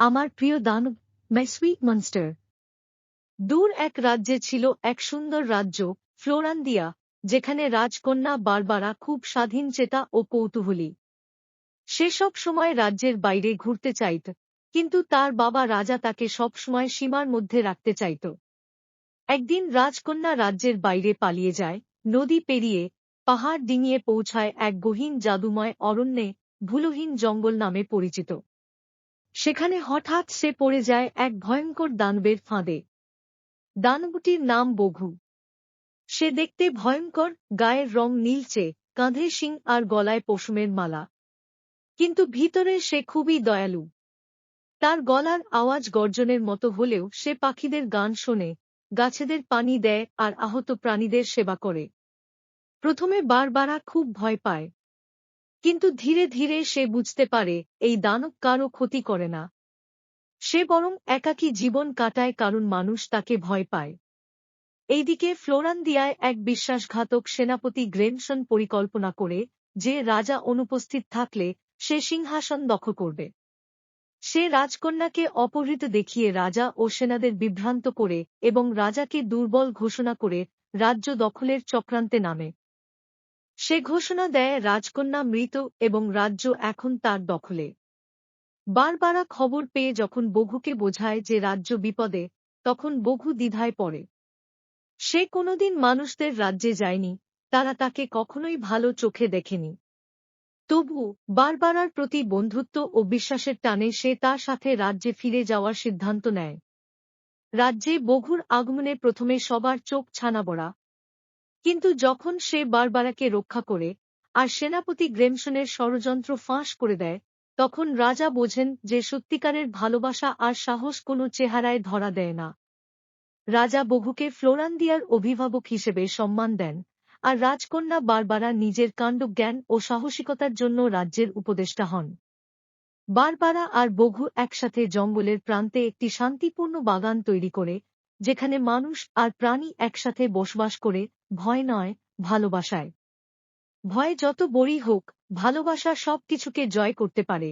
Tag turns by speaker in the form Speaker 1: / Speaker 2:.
Speaker 1: আমার প্রিয় দানব মাই মনস্টার দূর এক রাজ্যে ছিল এক সুন্দর রাজ্য, ফ্লোরান্দিয়া, যেখানে রাজকন্যা বারবারা খুব স্বাধীন চেতা ও কৌতূহলী। সেসব সময় রাজ্যের বাইরে ঘুরতে চাইত, কিন্তু তার বাবা রাজা তাকে সবসময় সীমার মধ্যে রাখতে চাইত। একদিন রাজকন্যা রাজ্যের বাইরে পালিয়ে যায়, নদী পেরিয়ে পাহাড় ডিঙিয়ে পৌঁছায় এক গহীন জাদুময় অরণ্যে ভুলহীন জঙ্গল নামে পরিচিত। সেখানে হঠাৎ সে পড়ে যায় এক ভয়ঙ্কর দানবের ফাঁদে। দানবটির নাম বঘু। সে দেখতে ভয়ঙ্কর, গায়ের রং নীলচে, কাঁধে শিং আর গলায় পশুমের মালা। কিন্তু ভিতরে সে খুবই দয়ালু। তার গলার আওয়াজ গর্জনের মতো হলেও সে পাখিদের গান শোনে, গাছেদের পানি দেয় আর আহত প্রাণীদের সেবা করে। প্রথমে বারবারা খুব ভয় পায়। কিন্তু ধীরে ধীরে সে বুঝতে পারে, এই দানব কারও ক্ষতি করে না। সে বরং একাকী জীবন কাটায় কারণ মানুষ তাকে ভয় পায়। এইদিকে ফ্লোরান্দিয়ায় এক বিশ্বাসঘাতক সেনাপতি গ্রেনসন পরিকল্পনা করে যে রাজা অনুপস্থিত থাকলে সে সিংহাসন দখল করবে। সে রাজকন্যাকে অপহৃত দেখিয়ে রাজা ও সেনাদের বিভ্রান্ত করে এবং রাজাকে দুর্বল ঘোষণা করে রাজ্য দখলের চক্রান্তে নামে। সে ঘোষণা দেয় রাজকন্যা মৃত এবং রাজ্য এখন তার দখলে। বারবারা খবর পেয়ে যখন বঘুকে বোঝায় যে রাজ্য বিপদে, তখন বঘু দ্বিধায় পড়ে। সে কোনোদিন মানুষদের রাজ্যে যায়নি, তারা তাকে কখনোই ভালো চোখে দেখেনি। তবু বারবারার প্রতি বন্ধুত্ব ও বিশ্বাসের টানে সে তার সাথে রাজ্যে ফিরে যাওয়ার সিদ্ধান্ত নেয়। রাজ্যে বঘুর আগমনে প্রথমে সবার চোখ ছানাবড়া কিন্তু যখন সে বারবারাকে রক্ষা করে আর সেনাপতি গ্রেমসনের ষড়যন্ত্র ফাঁস করে দেয়, তখন রাজা বোঝেন যে সত্যিকারের ভালোবাসা আর সাহস কোনো চেহারায় ধরা দেয় না। রাজা বঘুকে ফ্লোরান্দিয়ার অভিভাবক হিসেবে সম্মান দেন আর রাজকন্যা বারবারা নিজের কাণ্ডজ্ঞান ও সাহসিকতার জন্য রাজ্যের উপদেষ্টা হন। বারবারা আর বঘু একসাথে জঙ্গলের প্রান্তে একটি শান্তিপূর্ণ বাগান তৈরি করে যেখানে মানুষ আর প্রাণী একসাথে বসবাস করে, ভয় নয়, ভালোবাসায়। ভয় যত বড়ই হোক, ভালোবাসা সব কিছুকে জয় করতে পারে।